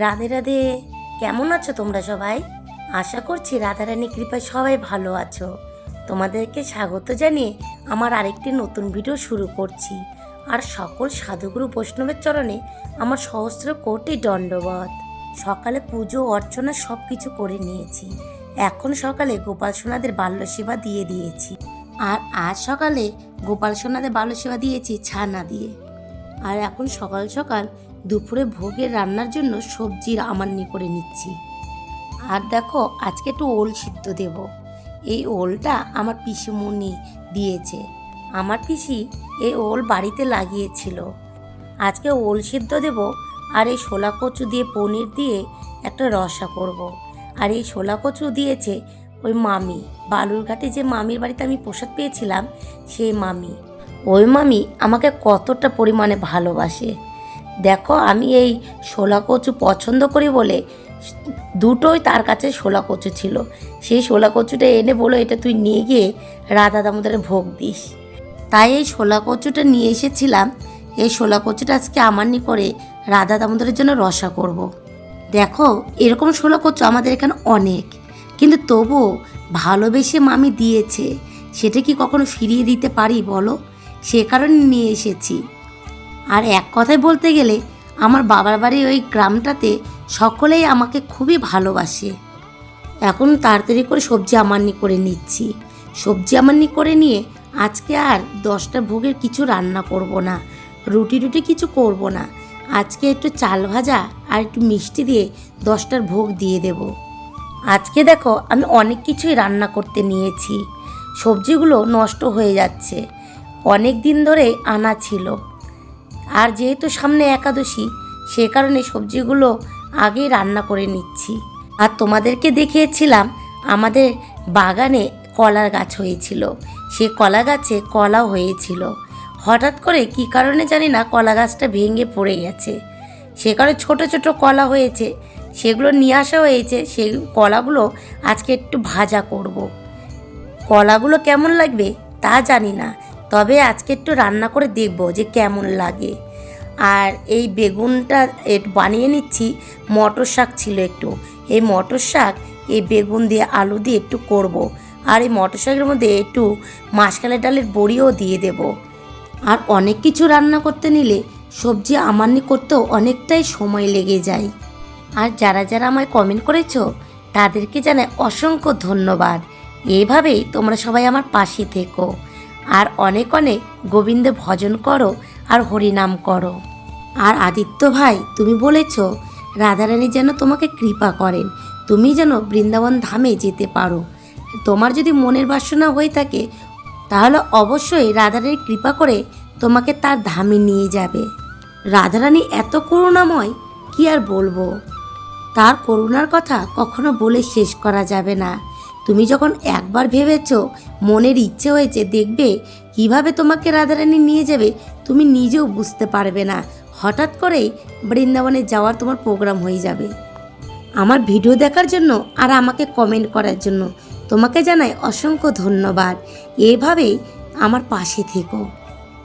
রাধে রাধে, কেমন আছো তোমরা সবাই? আশা করছি রাধারানী কৃপায় সবাই ভালো আছো। তোমাদেরকে স্বাগত জানিয়ে আমার আরেকটি নতুন ভিডিও শুরু করছি। আর সকল সাধুগুরু বৈষ্ণবের চরণে আমার সহস্র কোটি দণ্ডবধ সকালে পুজো, অর্চনা সব কিছু করে নিয়েছি। এখন সকালে গোপাল সোনাদের বাল্য সেবা দিয়ে দিয়েছি। আর আজ সকালে গোপাল সোনাদের বাল্য সেবা দিয়েছি ছানা দিয়ে। আর এখন সকাল সকাল দুপুরে ভোগের রান্নার জন্য সবজির আমান্নি করে নিচ্ছি। আর দেখো, আজকে একটু ওল সিদ্ধ দেব। এই ওলটা আমার পিসিমণি দিয়েছে। আমার পিসি এই ওল বাড়িতে লাগিয়েছিল। আজকে ওল সিদ্ধ দেব আর এই শোলা কচু দিয়ে পনির দিয়ে একটা রসা করব। আর এই শোলা কচু দিয়েছে ওই মামি। বালুরঘাটে যে মামির বাড়িতে আমি প্রসাদ পেয়েছিলাম, সেই মামি। ওই মামি আমাকে কতটা পরিমাণে ভালোবাসে। দেখো, আমি এই শোলা কচু পছন্দ করি বলে দুটোই তার কাছে শোলা কচু ছিল। সেই শোলা কচুটা এনে বলো, এটা তুই নিয়ে গিয়ে রাধা দামোদরে ভোগ দিস। তাই এই শোলা কচুটা নিয়ে এসেছিলাম। এই শোলা কচুটা আজকে আমার নি করে রাধা দামোদরের জন্য রসা করব। দেখো, এরকম শোলা কচু আমাদের এখানে অনেক। কিন্তু তবু ভালোবেসে মামি দিয়েছে। সেটা কি কখনো ফিরিয়ে দিতে পারি বলো? সে কারণে নিয়ে এসেছি। আর এক কথায় বলতে গেলে, আমার বাবার বাড়ির ওই গ্রামটাতে সকলেই আমাকে খুবই ভালোবাসে। এখন তাড়াতাড়ি করে সবজি আমান্নি করে নিচ্ছি। সবজি আমান্নি করে নিয়ে আজকে আর দশটা ভোগের কিছু রান্না করব না, রুটি রুটি কিছু করব না। আজকে একটু চাল ভাজা আর একটু মিষ্টি দিয়ে দশটার ভোগ দিয়ে দেব। আজকে দেখো আমি অনেক কিছুই রান্না করতে নিয়েছি। সবজিগুলো নষ্ট হয়ে যাচ্ছে। অনেক দিন ধরে আনা ছিল। আর যেহেতু সামনে একাদশী, সে কারণে সবজিগুলো আগেই রান্না করে নিচ্ছি। আর তোমাদেরকে দেখিয়েছিলাম, আমাদের বাগানে কলার গাছ হয়েছিল। সে কলা গাছে কলাও হয়েছিল। হঠাৎ করে কি কারণে জানি না, কলা গাছটা ভেঙে পড়ে গেছে। সে কারণে ছোট ছোট কলা হয়েছে, সেগুলো নিয়ে আসা হয়েছে, সেই কলাগুলো আজকে একটু ভাজা করব। কলাগুলো কেমন লাগবে তা জানি না। তবে আজকে একটু রান্না করে দেখব যে কেমন লাগে। আর এই বেগুনটা বানিয়ে নিচ্ছি, মটর শাক ছিল একটু। এই মটর শাক, এই বেগুন দিয়ে আলু দিয়ে একটু করব। আর এই মটর শাকের মধ্যে একটু মাসকালের ডালের বড়িও দিয়ে দেব। আর অনেক কিছু রান্না করতে নিলে সবজি আমান্নি করতেও অনেকটাই সময় লেগে যায়। আর যারা যারা আমায় কমেন্ট করেছ, তাদেরকে জানাই অসংখ্য ধন্যবাদ। এভাবেই তোমরা সবাই আমার পাশে থেকো। আর অনেক অনেক গোবিন্দ ভজন করো আর হরিনাম করো। আর আদিত্য ভাই, তুমি বলেছ, রাধারানী যেন তোমাকে কৃপা করেন, তুমি যেন বৃন্দাবন ধামে যেতে পারো। তোমার যদি মনের বাসনা হয়ে থাকে, তাহলে অবশ্যই রাধারানী কৃপা করে তোমাকে তার ধামে নিয়ে যাবে। রাধারানী এত করুণাময়, কি আর বলব? তার করুণার কথা কখনো বলে শেষ করা যাবে না। তুমি যখন একবার ভেবেছ মনের ইচ্ছে হয়েছে দেখবে কীভাবে তোমাকে রাধারানী নিয়ে যাবে, তুমি নিজেও বুঝতে পারবে না। হঠাৎ করেই বৃন্দাবনে যাওয়ার তোমার প্রোগ্রাম হয়ে যাবে। আমার ভিডিও দেখার জন্য আর আমাকে কমেন্ট করার জন্য তোমাকে জানাই অসংখ্য ধন্যবাদ। এভাবেই আমার পাশে থেকো।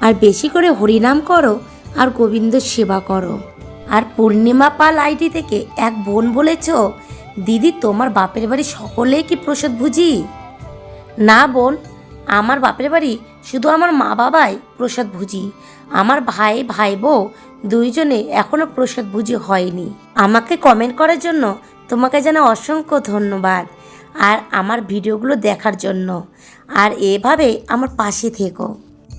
আর বেশি করে হরিনাম করো আর গোবিন্দ সেবা করো। আর পূর্ণিমা পাল আইডি থেকে এক বোন বলেছ? দিদি, তোমার বাপের বাড়ি সকলেই কি প্রসাদ ভুজি? না বোন, আমার বাপের বাড়ি শুধু আমার মা বাবাই প্রসাদ ভুজি। আমার ভাই ভাই বউ দুইজনে এখনও প্রসাদ ভুজি হয়নি। আমাকে কমেন্ট করার জন্য তোমাকে যেন অসংখ্য ধন্যবাদ। আর আমার ভিডিওগুলো দেখার জন্য। আর এভাবে আমার পাশে থেকো।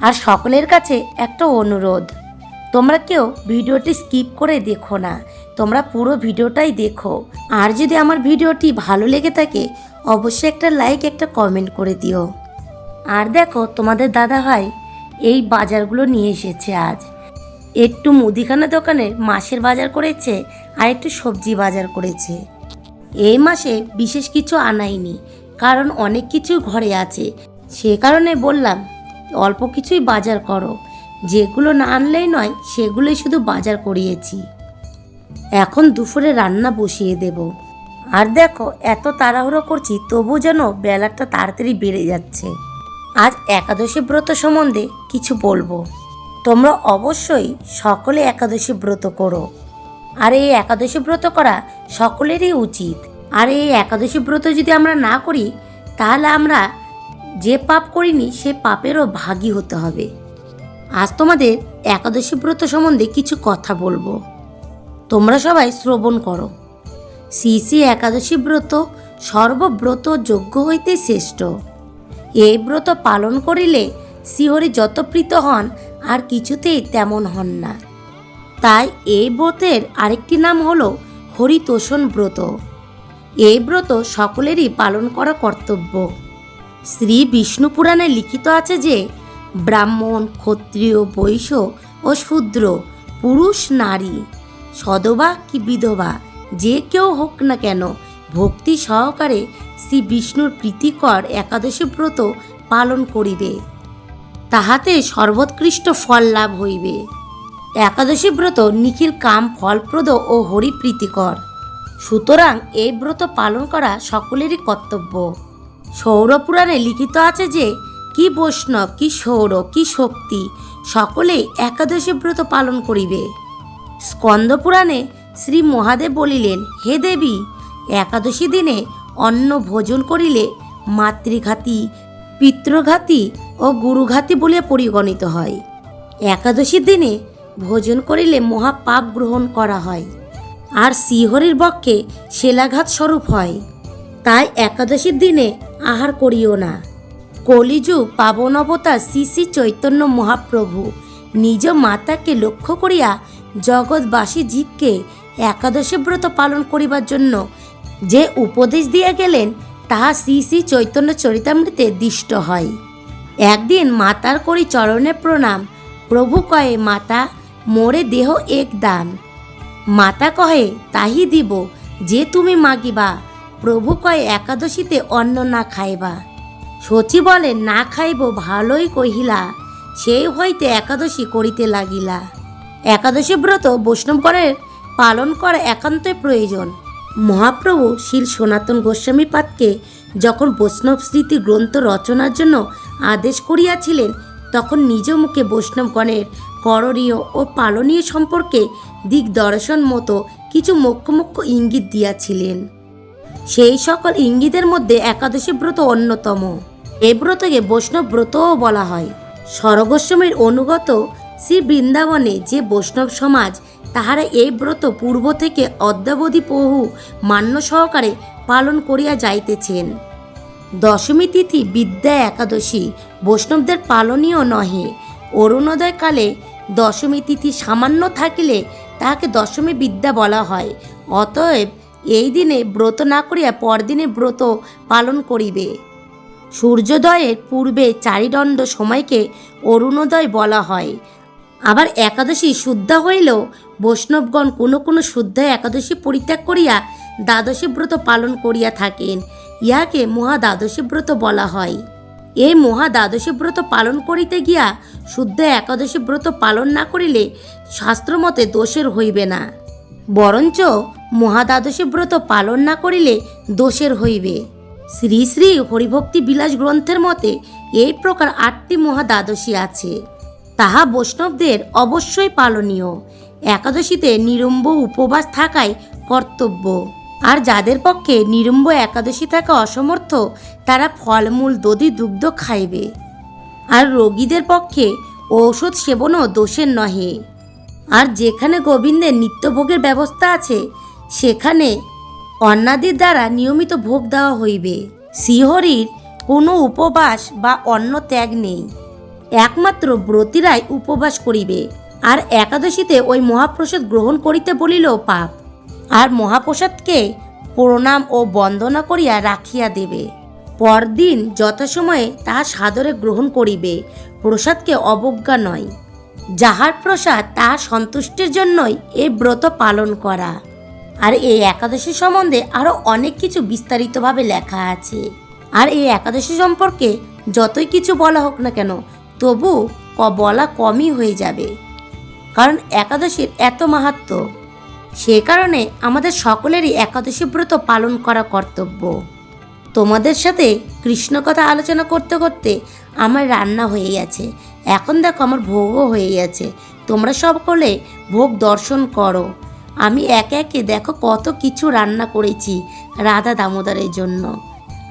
আর সকলের কাছে একটা অনুরোধ, তোমরা কেউ ভিডিওটি স্কিপ করে দেখো না। তোমরা পুরো ভিডিওটাই দেখো। আর যদি আমার ভিডিওটি ভালো লেগে থাকে, অবশ্যই একটা লাইক একটা কমেন্ট করে দিও। আর দেখো, তোমাদের দাদা ভাই এই বাজারগুলো নিয়ে এসেছে আজ। একটু মুদিখানা দোকানে মাসের বাজার করেছে, আর একটু সবজি বাজার করেছে। এই মাসে বিশেষ কিছু আনাইনি, কারণ অনেক কিছু ঘরে আছে। সে কারণে বললাম, অল্প কিছুই বাজার করো। যেগুলো না আনলেই নয়, সেগুলোই শুধু বাজার করিয়েছি। এখন দুপুরে রান্না বসিয়ে দেব। আর দেখো, এত তাড়াহুড়ো করছি তবু যেন বেলাটা তাড়াতাড়ি বেড়ে যাচ্ছে। আজ একাদশী ব্রত সম্বন্ধে কিছু বলব। তোমরা অবশ্যই সকলে একাদশী ব্রত করো। আর এই একাদশী ব্রত করা সকলেরই উচিত। আর এই একাদশী ব্রত যদি আমরা না করি, তাহলে আমরা যে পাপ করিনি, সে পাপেরও ভাগী হতে হবে। আজ তোমাদের একাদশী ব্রত সম্বন্ধে কিছু কথা বলব। তোমরা সবাই শ্রবণ করো। শ্রী শ্রী একাদশী ব্রত সর্বব্রত যোগ্য হইতে শ্রেষ্ঠ। এই ব্রত পালন করিলে শ্রীহরি যত প্রীত হন, আর কিছুতেই তেমন হন না। তাই এই ব্রতের আরেকটি নাম হলো হরিতোষণ ব্রত। এই ব্রত সকলেরই পালন করা কর্তব্য। শ্রী বিষ্ণু পুরাণে লিখিত আছে যে, ব্রাহ্মণ, ক্ষত্রিয়, বৈশ্য ও শূদ্র, পুরুষ, নারী সদবা কি বিধবা, যে কেউ হোক না কেন, ভক্তি সহকারে শ্রী বিষ্ণুর প্রীতিকর একাদশী ব্রত পালন করিবে। তাহাতে সর্বোৎকৃষ্ট ফল লাভ হইবে। একাদশী ব্রত নিখিল কাম ফলপ্রদ ও হরিপ্রীতিকর। সুতরাং এই ব্রত পালন করা সকলেরই কর্তব্য। সৌরপুরাণে লিখিত আছে যে, কি বৈষ্ণব, কি সৌর, কি শক্তি, সকলেই একাদশী ব্রত পালন করিবে। স্কন্দ পুরাণে শ্রী মহাদেব বলিলেন, হে দেবী, একাদশী দিনে অন্ন ভোজন করিলে মাতৃঘাতী, পিতৃঘাতী ও গুরুঘাতী বলিয়া পরিগণিত হয়। একাদশীর দিনে ভোজন করিলে মহাপাপ গ্রহণ করা হয়। আর শ্রীহরির বক্ষে শিলাঘাত স্বরূপ হয়। তাই একাদশীর দিনে আহার করিও না। কলিযুগ পাবনবতা শ্রী শ্রী চৈতন্য মহাপ্রভু নিজ মাতাকে লক্ষ্য করিয়া জগৎবাসী জীবকে একাদশী ব্রত পালন করিবার জন্য যে উপদেশ দিয়া গেলেন, তাহা শ্রী শ্রী চৈতন্য চরিতামৃতে দিষ্ট হয়। একদিন মাতার করি চরণে প্রণাম, প্রভু কয়ে, মাতা, মোরে দেহ এক দান। মাতা কহে, তাহি দিব, যে তুমি মাগিবা। প্রভু কয়ে, একাদশীতে অন্ন না খাইবা। শচী বলে, না খাইব, ভালোই কহিলা। সেই হইতে একাদশী করিতে লাগিলা। একাদশী ব্রত বৈষ্ণবগণের পালন করা একান্তই প্রয়োজন। মহাপ্রভু শিল সনাতন গোস্বামী পাদকে যখন বৈষ্ণব স্মৃতি গ্রন্থ রচনার জন্য আদেশ করিয়াছিলেন, তখন নিজ মুখে বৈষ্ণবগণের করণীয় ও পালনীয় সম্পর্কে দিগদর্শন মতো কিছু মুখ্য মুখ্য ইঙ্গিত দিয়াছিলেন। সেই সকল ইঙ্গিতের মধ্যে একাদশী ব্রত অন্যতম। এ ব্রতকে বৈষ্ণব ব্রতও বলা হয়। স্বরগোস্বামীর অনুগত শ্রী বৃন্দাবনে যে বৈষ্ণব সমাজ, তাহারা এই ব্রত পূর্ব থেকে অদ্যাবধি বহু মান্য সহকারে পালন করিয়া যাইতেছেন। দশমী তিথি বিদ্যা একাদশী বৈষ্ণবদের পালনীয় নহে। অরুণোদয়কালে দশমী তিথি সামান্য থাকিলে তাহাকে দশমী বিদ্যা বলা হয়। অতএব এই দিনে ব্রত না করিয়া পরদিনে ব্রত পালন করিবে। সূর্যোদয়ের পূর্বে চারিদণ্ড সময়কে অরুণোদয় বলা হয়। আবার একাদশী শুদ্ধা হইলেও বৈষ্ণবগণ কোনো কোনো শুদ্ধা একাদশী পরিত্যাগ করিয়া দ্বাদশী ব্রত পালন করিয়া থাকেন। ইহাকে মহা দ্বাদশী ব্রত বলা হয়। এই মহা দ্বাদশী ব্রত পালন করিতে গিয়া শুদ্ধ একাদশী ব্রত পালন না করিলে শাস্ত্রমতে দোষের হইবে না। বরঞ্চ মহাদ্বাদশী ব্রত পালন না করিলে দোষের হইবে। শ্রী শ্রী হরিভক্তি বিলাস গ্রন্থের মতে এই প্রকার আটটি মহাদ্বাদশী আছে। তাহা বৈষ্ণবদের অবশ্যই পালনীয়। একাদশীতে নিরম্ব উপবাস থাকাই কর্তব্য। আর যাদের পক্ষে নিরম্ব একাদশী থাকা অসমর্থ, তারা ফলমূল, দধি, দুগ্ধ খাইবে। আর রোগীদের পক্ষে ঔষধ সেবনও দোষের নহে। আর যেখানে গোবিন্দের নিত্যভোগের ব্যবস্থা আছে, সেখানে অন্নাদির দ্বারা নিয়মিত ভোগ দেওয়া হইবে। শ্রীহরির কোনো উপবাস বা অন্ন ত্যাগ নেই। একমাত্র ব্রতীরাই উপবাস করিবে, আর একাদশীতে ওই মহাপ্রসাদ গ্রহণ করিতে বলিলেও পাপ, আর মহাপ্রসাদকে প্রণাম ও বন্দনা করিয়া রাখিয়া দেবে। পরদিন যথাসময়ে তাহা সাদরে গ্রহণ করিবে, প্রসাদকে অবজ্ঞা নয়। যাহার প্রসাদ তাহার সন্তুষ্টির জন্যই এই ব্রত পালন করা। আর এই একাদশী সম্বন্ধে আরও অনেক কিছু বিস্তারিতভাবে লেখা আছে। আর এই একাদশী সম্পর্কে যতই কিছু বলা হোক না কেন তবু ক বলা কমই হয়ে যাবে। কারণ একাদশীর এত মাহাত্ম্য। সে কারণে আমাদের সকলেরই একাদশী ব্রত পালন করা কর্তব্য। তোমাদের সাথে কৃষ্ণ কথা আলোচনা করতে করতে আমার রান্না হয়ে গেছে। এখন দেখো আমার ভোগও হয়ে গেছে। তোমরা সকলে ভোগ দর্শন করো। আমি একে একে দেখো কত কিছু রান্না করেছি রাধা দামোদরের জন্য।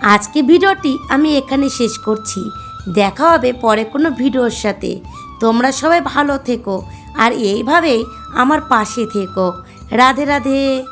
আজকে ভিডিওটি আমি এখানে শেষ করছি। দেখা হবে পরে কোনো ভিডিওর সাথে। তোমরা সবাই ভালো থেকো। আর এইভাবেই আমার পাশে থেকো। রাধে রাধে।